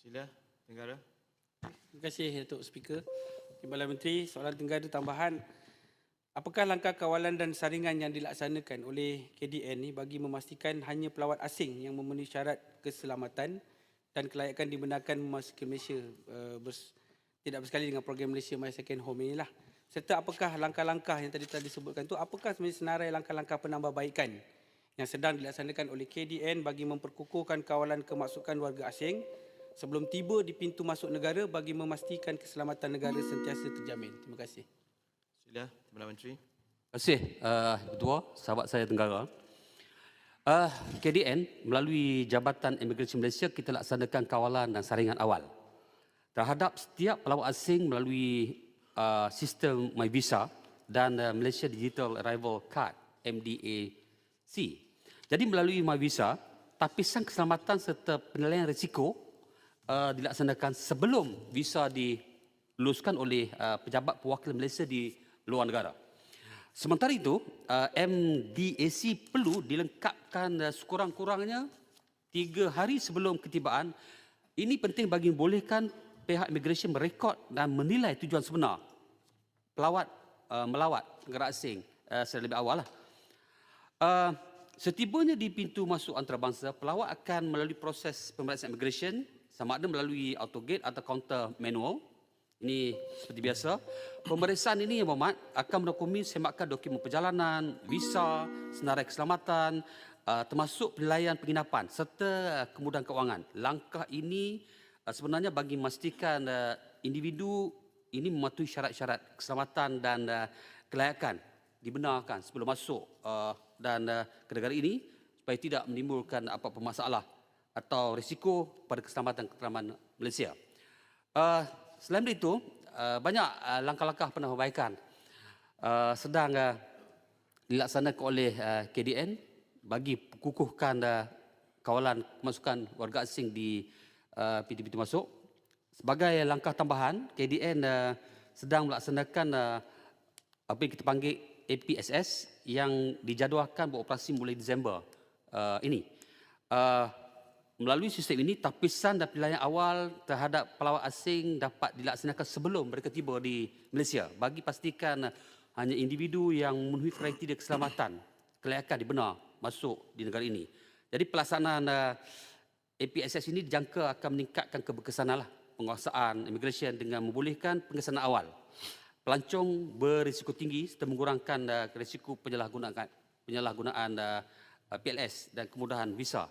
Sila, Tenggara. Terima kasih Datuk Speaker. Timbalan Menteri, soalan tenggara tambahan. Apakah langkah kawalan dan saringan yang dilaksanakan oleh KDN ni bagi memastikan hanya pelawat asing yang memenuhi syarat keselamatan dan kelayakan dibenarkan memasuki Malaysia uh, bers, tidak bersekali dengan program Malaysia My Second Home inilah. Serta apakah langkah-langkah yang tadi telah disebutkan tu apakah sebenarnya senarai langkah-langkah penambahbaikan yang sedang dilaksanakan oleh KDN bagi memperkukuhkan kawalan kemasukan warga asing sebelum tiba di pintu masuk negara bagi memastikan keselamatan negara sentiasa terjamin. Terima kasih. Sila, Timbalan Menteri. Terima kasih uh, Ketua, sahabat saya Tenggara. Uh, KDN melalui Jabatan Imigresen Malaysia kita laksanakan kawalan dan saringan awal terhadap setiap pelawat asing melalui uh, sistem MyVisa dan uh, Malaysia Digital Arrival Card MDAC. Jadi melalui MyVisa, tapisan keselamatan serta penilaian risiko uh, dilaksanakan sebelum visa diluluskan oleh uh, pejabat pewakil Malaysia di luar negara. Sementara itu, uh, MDAC perlu dilengkapkan uh, sekurang-kurangnya tiga hari sebelum ketibaan. Ini penting bagi membolehkan pihak imigresen merekod dan menilai tujuan sebenar pelawat uh, melawat negara asing uh, secara lebih awal lah. Uh, setibanya di pintu masuk antarabangsa, pelawat akan melalui proses pemeriksaan imigresen sama ada melalui autogate atau kaunter manual. Ini seperti biasa. Pemeriksaan ini berhormat akan menokumi semakkan dokumen perjalanan, visa, senarai keselamatan, uh, termasuk penilaian penginapan serta kemudahan keuangan. Langkah ini uh, sebenarnya bagi memastikan uh, individu ini mematuhi syarat-syarat keselamatan dan uh, kelayakan dibenarkan sebelum masuk uh, dan uh, ke negara ini supaya tidak menimbulkan apa-apa masalah atau risiko pada keselamatan keselamatan Malaysia. Uh, selain itu, uh, banyak uh, langkah-langkah penambahbaikan uh, sedang uh, dilaksanakan oleh uh, KDN bagi kukuhkan uh, kawalan masukan warga asing di uh, pintu-pintu masuk. Sebagai langkah tambahan, KDN uh, sedang melaksanakan uh, apa yang kita panggil APSS yang dijadualkan beroperasi mulai Disember uh, ini. Uh, melalui sistem ini, tapisan dan penilaian awal terhadap pelawat asing dapat dilaksanakan sebelum mereka tiba di Malaysia bagi pastikan uh, hanya individu yang memenuhi kriteria keselamatan kelayakan dibenar masuk di negara ini. Jadi pelaksanaan uh, APSS ini dijangka akan meningkatkan keberkesanan lah penguasaan immigration dengan membolehkan pengesanan awal. Pelancong berisiko tinggi serta mengurangkan uh, risiko penyalahgunaan penyalahgunaan PLS dan kemudahan visa